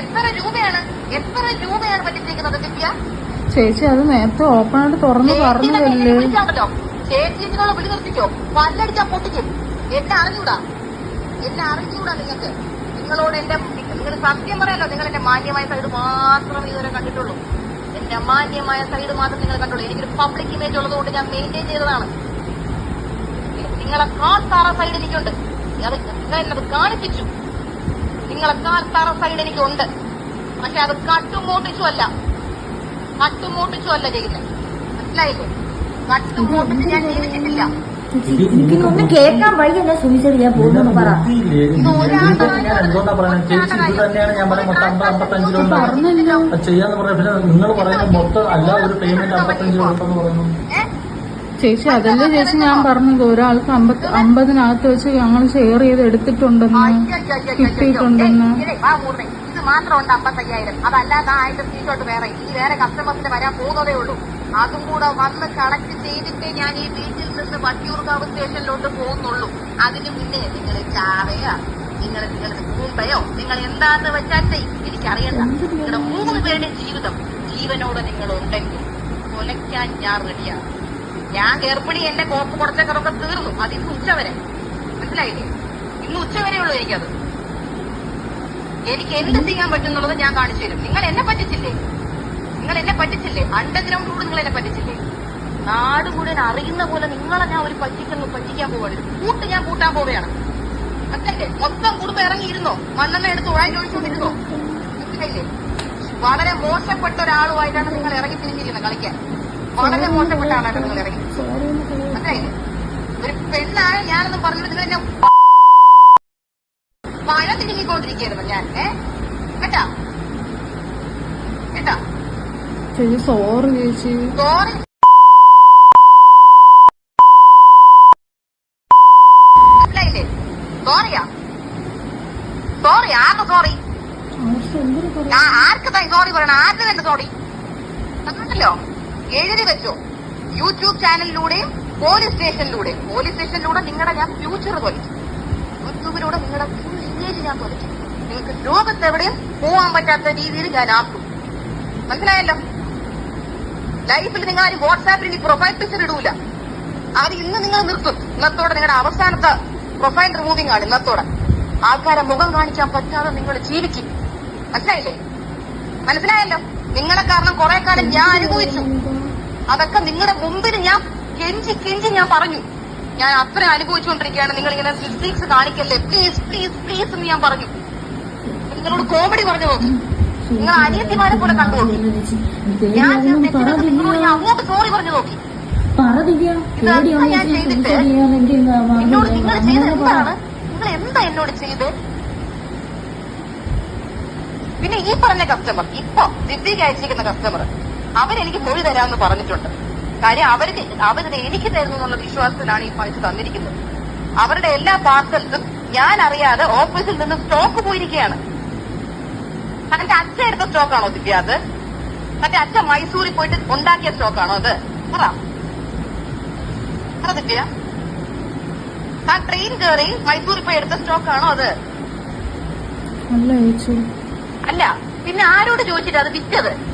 എത്ര രൂപയാണ്? എത്ര രൂപയാണ് പറ്റിച്ചിരിക്കുന്നത് ദിവ്യ? ചേച്ചി അത് നേരത്തെ ഓപ്പൺ ആയിട്ട് തുറന്ന് പറഞ്ഞതല്ലേ? ചേച്ചി ഇതിനുള്ള വിളി നിർത്തിക്കോ പല്ലടിച്ചാ പൊട്ടിക്കും. എന്നെ അറിഞ്ഞൂടാ. എന്നെ അറിഞ്ഞൂടാ നിങ്ങൾക്ക്. നിങ്ങളോട് എന്റെ നിങ്ങൾ സത്യം പറയാലോ നിങ്ങൾ എന്റെ മാന്യമായ സൈഡ് മാത്രമേ ഇതുവരെ കണ്ടിട്ടുള്ളൂ. എന്റെ മാന്യമായ സൈഡ് മാത്രം നിങ്ങൾ കണ്ടുള്ളൂ. എനിക്കൊരു പബ്ലിക് ഇമേജ് ഉള്ളതുകൊണ്ട് ഞാൻ മെയിന്റെയിൻ ചെയ്തതാണ്. നിങ്ങളെ കാത്താറ സൈഡ് എനിക്കുണ്ട് ഞാൻ എന്നത് കാണിപ്പിച്ചു. നിങ്ങളെ കാത്താറ സൈഡ് എനിക്കുണ്ട്. പക്ഷെ അത് കട്ടുമോട്ടിച്ചു അല്ല കട്ടുമോട്ടിച്ചു അല്ല ചെയ്യുന്നത് മനസ്സിലായില്ലേ? ഞാൻ ഞാൻ ജീവിച്ചിട്ടില്ല. എനിക്കൊന്നും കേൾക്കാൻ വയ്യല്ല സുമിച്ചത് ഞാൻ പോകുന്നു പറ. പറഞ്ഞല്ലോ. ചെയ്യാന്ന് പറഞ്ഞ പിന്നെ നിങ്ങൾ പറയുന്ന മൊത്തം അല്ല ഒരു പേയ്മെന്റ് അമ്പത്തഞ്ച് രൂപ എന്ന് പറയുന്നു. ചേച്ചി അതല്ലേ ചേച്ചി ഞാൻ പറഞ്ഞത്? ഒരാൾക്ക് അമ്പത് അമ്പതിനകത്ത് വെച്ച് ഞങ്ങൾ ഷെയർ ചെയ്ത് എടുത്തിട്ടുണ്ടെന്ന് കിട്ടിയിട്ടുണ്ടെന്ന്. ഇത് അമ്പത്തയ്യായിരം. അതല്ലാതെ ആയിരം വേറെ. ഈ വേറെ കസ്റ്റമേഴ്സിന് വരാൻ പോകുന്നതേ ഉള്ളൂ. അതും കൂടെ വന്ന് കളക്ട് ചെയ്തിട്ടേ ഞാൻ ഈ വീട്ടിൽ നിന്ന് വട്ടിയൂർക്കാവ് സ്റ്റേഷനിലോട്ട് പോകുന്നുള്ളൂ. അതിന് മുന്നേ നിങ്ങൾ ചാറയോ നിങ്ങൾ നിങ്ങളുടെ മുമ്പയോ നിങ്ങൾ എന്താന്ന് വെച്ചാൽ. എനിക്കറിയണ്ട. നിങ്ങളുടെ മൂന്ന് പേരുടെ ജീവിതം ജീവനോട് നിങ്ങൾ ഉണ്ടെങ്കിൽ കൊലയ്ക്കാൻ ഞാൻ റെഡിയാണ് ഞാൻ ഗർഭിണി എന്റെ കോപ്പ് കുറച്ചൊക്കെ തീർന്നു. അത് ഇന്ന് ഉച്ചവരെ മനസ്സിലായില്ലേ? ഇന്ന് ഉച്ചവരെ ഉള്ളൂ എനിക്കത്. എനിക്ക് എന്ത് ചെയ്യാൻ പറ്റുന്നുള്ളത് ഞാൻ കാണിച്ചു തരും. നിങ്ങൾ എന്നെ പറ്റിച്ചില്ലേ? നിങ്ങൾ എന്നെ പറ്റിച്ചില്ലേ? അണ്ടർഗ്രൗണ്ട് കൂടെ നിങ്ങൾ എന്നെ പറ്റിച്ചില്ലേ? നാട് മുഴുവൻ അറിയുന്ന പോലെ നിങ്ങളെ ഞാൻ ഒരു പറ്റിക്കുന്നു പറ്റിക്കാൻ പോവാണ്. കൂട്ട് ഞാൻ കൂട്ടാൻ പോവുകയാണ്. അത്തല്ലേ മൊത്തം കുടുംബം ഇറങ്ങിയിരുന്നോ? മണ്ണെണ്ണ എടുത്ത് ഉഴായി മനസ്സിലായില്ലേ? വളരെ മോശപ്പെട്ട ഒരാളുമായിട്ടാണ് നിങ്ങൾ ഇറങ്ങി തിരിഞ്ഞിരിക്കുന്നത് കളിക്കാൻ. വളരെ മോശപ്പെട്ട ആളാണ് നിങ്ങൾ ഇറങ്ങി. മനസ്സിലായില്ലേ? ഒരു പെണ്ണാണ് ഞാനെന്ന് പറഞ്ഞിട്ട് നിങ്ങൾ എന്നെ മഴ തിരുങ്ങിക്കൊണ്ടിരിക്കുകയായിരുന്നു ഞാൻ കേട്ടാ? കേട്ടാ? ചേച്ചി സോറി ചേച്ചി. സോറി മനസ്സിലായില്ലേ? സോറിയാ സോറി ആർക്ക് സോറി ആർക്ക് സോറി പറയണം? ആർക്ക് തന്നെ സോറി അതുണ്ടല്ലോ എഴുതി വെച്ചോ. യൂട്യൂബ് ചാനലിലൂടെയും പോലീസ് സ്റ്റേഷനിലൂടെയും പോലീസ് സ്റ്റേഷനിലൂടെ നിങ്ങളുടെ ഞാൻ ഫ്യൂച്ചർ തൊലിച്ചു യൂട്യൂബിലൂടെ നിങ്ങളുടെ ഫുൾ ഇമേജ് ഞാൻ തൊലിച്ചു നിങ്ങൾക്ക് ലോകത്തെവിടെയും പോവാൻ പറ്റാത്ത രീതിയിൽ ഞാൻ ആക്കും. മനസ്സിലായല്ലോ? ലൈഫിൽ നിങ്ങൾ ആരും വാട്സാപ്പിൽ ഇനി പ്രൊഫൈൽ പിക്ചർ ഇടൂല. അത് ഇന്ന് നിങ്ങൾ നിർത്തും. ഇന്നത്തോടെ നിങ്ങളുടെ അവസാനത്തെ പ്രൊഫൈൽ റിമൂവിംഗ് ആണ് ഇന്നത്തോടെ. ആൾക്കാരെ മുഖം കാണിക്കാൻ പറ്റാതെ നിങ്ങൾ ജീവിക്കും. മനസ്സിലായില്ലേ? മനസ്സിലായല്ലോ? നിങ്ങളെ കാരണം കുറെ കാലം ഞാൻ അനുഭവിച്ചു. അതൊക്കെ നിങ്ങളുടെ മുമ്പിൽ ഞാൻ കെഞ്ചി കെഞ്ചി ഞാൻ പറഞ്ഞു. ഞാൻ അത്ര അനുഭവിച്ചുകൊണ്ടിരിക്കുകയാണ്. നിങ്ങൾ ഇങ്ങനെ ഫിസിക്സ് കാണിക്കല്ലേ? പ്ലീസ് പ്ലീസ് പ്ലീസ് എന്ന് ഞാൻ പറഞ്ഞു. നിങ്ങളോട് കോമഡി പറഞ്ഞു നോക്കി നിങ്ങൾ അനിയത്തിമാരെ പോലെ കണ്ടു നോക്കി ഞാൻ ഞാൻ നിങ്ങളോട് ഞാൻ അങ്ങോട്ട് സോറി പറഞ്ഞു നോക്കി. ഞാൻ ചെയ്തിട്ട്? എന്നോട് നിങ്ങൾ ചെയ്ത് എന്താണ്? നിങ്ങൾ എന്താ എന്നോട് ചെയ്ത്? പിന്നെ ഈ പറഞ്ഞ കസ്റ്റമർ ഇപ്പൊ ദിവ്യക്ക് അയച്ചിരിക്കുന്ന കസ്റ്റമർ അവരെനിക്ക് മൊഴി തരാമെന്ന് പറഞ്ഞിട്ടുണ്ട്. കാര്യം അവർക്ക് അവരിത് എനിക്ക് തരുന്നു എന്നുള്ള വിശ്വാസത്തിലാണ് ഈ പൈസ തന്നിരിക്കുന്നത്. അവരുടെ എല്ലാ പാർസൽസും ഞാൻ അറിയാതെ ഓഫീസിൽ നിന്ന് സ്റ്റോക്ക് പോയിരിക്കുകയാണ്. തന്റെ അച്ഛ എടുത്ത സ്റ്റോക്കാണോ ദിവ്യ അത്? തന്റെ അച്ഛൻ മൈസൂരിൽ പോയിട്ട് ഉണ്ടാക്കിയ സ്റ്റോക്കാണോ അത്? പറ. ദിവ്യ. ആ ട്രെയിൻ കയറി മൈസൂരിൽ പോയി എടുത്ത സ്റ്റോക്കാണോ അത്? അല്ല പിന്നെ ആരോട് ചോദിച്ചിട്ട് അത് വിറ്റത്?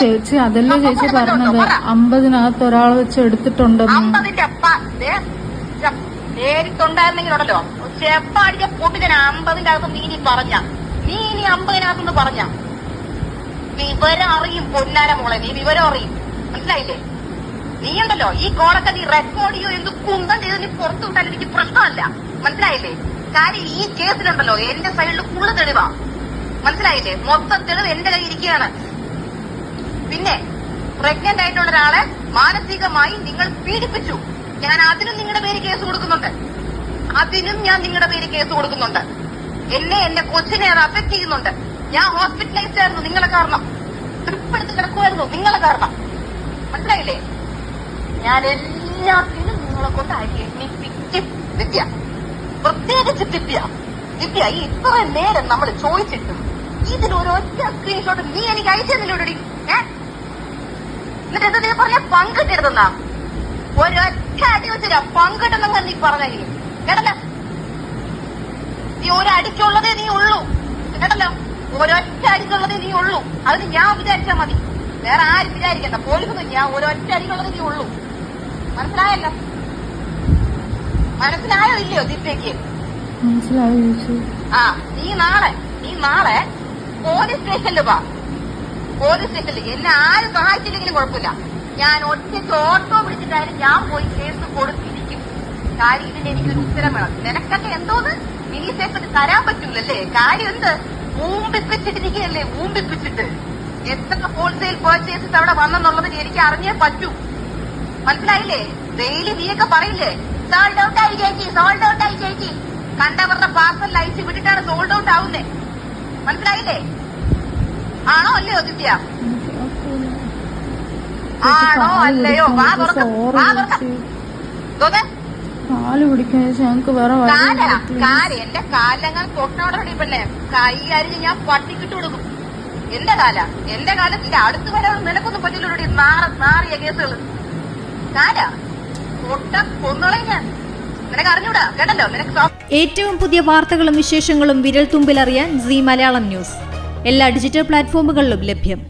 ചേച്ചി അതല്ലേ ചേച്ചി പറഞ്ഞത്? അമ്പതിനകത്ത് ഒരാൾ വെച്ച് എടുത്തിട്ടുണ്ടെന്ന്. അമ്പതിന്റെ നേരിട്ടുണ്ടായിരുന്നെങ്കിലുണ്ടല്ലോ. ചെപ്പ അടിച്ച പൊട്ടിക്കാൻ അമ്പതിന്റെ അകത്ത് നീ ഇനി പറഞ്ഞ. നീ ഇനി അമ്പതിനകത്തുനിന്ന് പറഞ്ഞ. വിവരം അറിയും പൊന്നാര മോളെ നീ വിവരം അറിയും. മനസ്സിലായില്ലേ? നീ ഉണ്ടല്ലോ ഈ കോളൊക്കെ നീ റെക്കോർഡ് ചെയ്യോ എന്ത് കുന്തം ചെയ്ത് നീ പുറത്തു വിട്ടാൽ എനിക്ക് പ്രശ്നമല്ല. മനസ്സിലായില്ലേ? കാര്യം ഈ കേസിലുണ്ടല്ലോ എന്റെ സൈഡിൽ ഫുള്ള് തെളിവാ. മനസ്സിലായില്ലേ? മൊത്തം തെളിവ് എന്റെ കയ്യിൽ ഇരിക്കുകയാണ്. പിന്നെ പ്രഗ്നന്റ് ആയിട്ടുള്ള ഒരാളെ മാനസികമായി നിങ്ങൾ പീഡിപ്പിച്ചു. ഞാൻ അതിനും നിങ്ങളുടെ പേര് കേസ് കൊടുക്കുന്നുണ്ട്. അതിനും ഞാൻ നിങ്ങളുടെ പേര് കേസ് കൊടുക്കുന്നുണ്ട്. എന്നെ എന്റെ കൊച്ചിനെ അത് അഫക്ട് ചെയ്യുന്നുണ്ട്. ഞാൻ ഹോസ്പിറ്റലൈസ്ഡ് ആയിരുന്നു നിങ്ങളെ കാരണം. ട്രിപ്പ് എടുത്ത് കിടക്കുമായിരുന്നു നിങ്ങളെ കാരണം. മനസ്സിലായില്ലേ? ഞാൻ എല്ലാത്തിനും നിങ്ങളെ കൊണ്ട് അരി വിദ്യ പ്രത്യേകിച്ച് ദിവ്യ. ദിവ്യ ഈ ഇത്രയും നേരം നമ്മൾ ചോദിച്ചിട്ടും ഇതിനൊരൊറ്റ സ്ക്രീൻഷോട്ട് നീ എനിക്ക് അയച്ചെന്നില്ലോടി ഏ? എന്നിട്ട് എന്താ നീ ഒരൊറ്റ അടി വെച്ചില്ല പങ്കിട്ടെന്നങ്ങ് നീ പറഞ്ഞെങ്കിലും. കേട്ടല്ലോ? നീ ഒരടിക്കുള്ളതേ നീ ഉള്ളൂ. കേട്ടല്ലോ? ഒരൊറ്റ അടിക്കുള്ളതേ നീ ഉള്ളൂ. അത് ഞാൻ വിചാരിച്ചാ മതി. വേറെ ആരും വിചാരിക്കണ്ട. പോലീസൊന്നും ഞാൻ ഒരൊറ്റ അടിക്കുള്ളതേ നീ ഉള്ളൂ. മനസ്സിലായല്ലോ? മനസ്സിലായോ ഇല്ലയോ മനസ്സിലായി ആ നീ നാളെ നീ നാളെ പോലീസ് സ്റ്റേഷനിൽ വാ. പോലീസ് സ്റ്റേഷനിൽ എന്നെ ആരും സഹായിച്ചില്ലെങ്കിലും കുഴപ്പമില്ല. ഞാൻ ഒറ്റയ്ക്ക് ഓട്ടോ വിളിച്ചിട്ടായാലും ഞാൻ പോയി കേസ് കൊടുത്തിരിക്കും കാര്യം ഇതിന് എനിക്കൊരു ഉത്തരം വേണം. നിനക്കൊക്കെ എന്തോന്ന്? മിനി സേഫിന് തരാൻ പറ്റൂലല്ലേ? കാര്യം എന്ത്? ഊമ്പിപ്പിച്ചിട്ടിരിക്കുകയല്ലേ ഊമ്പിപ്പിച്ചിട്ട് എത്ര ഹോൾസെയിൽ പർച്ചേസസ് അവിടെ വന്നെന്നുള്ളത് എനിക്ക് അറിഞ്ഞേ പറ്റൂ. മനസ്സിലായില്ലേ? ഡെയിലി നീയൊക്കെ പറയില്ലേ? സോൾഡ് ഔട്ട് ആയി ചേച്ചി സോൾഡ് ഔട്ട് ആയി ചേച്ചി. കണ്ടവരുടെ പാർസൽ അയച്ച് വിട്ടിട്ടാണ് സോൾഡ് ഔട്ട് ആവുന്നേ. മനസ്സിലായില്ലേ? ആണോ അല്ലയോ ദിവ്യ? ആണോ? അല്ലയോ വാ തുറക്ക സോറി വാ തുറക്ക. ചേച്ചി തോന്നെ കാൽ പിടിക്കാൻ ചേച്ചി ഞങ്ങക്ക് വേറെ കാല കാൽ എന്റെ കാലങ്ങൾ പിന്നെ കൈ അരിഞ്ഞ് ഞാൻ പട്ടിക്കിട്ട് കൊടുക്കും. എന്റെ കാല എന്റെ കാലത്തിന്റെ അടുത്ത് വരാൻ നിനക്കൊന്നും പറ്റില്ലോടി നാറ നാറിയ കേസുകൾ കാല കൊന്നോളെ ഞാൻ. നിനക്ക് അറിഞ്ഞൂടാ കേട്ടല്ലോ? നിനക്ക് ഏറ്റവും പുതിയ വാർത്തകളും വിശേഷങ്ങളും വിരൽ തുമ്പിലറിയാൻ സി മലയാളം ന്യൂസ്. എല്ലാ ഡിജിറ്റൽ പ്ലാറ്റ്ഫോമുകളിലും ലഭ്യം.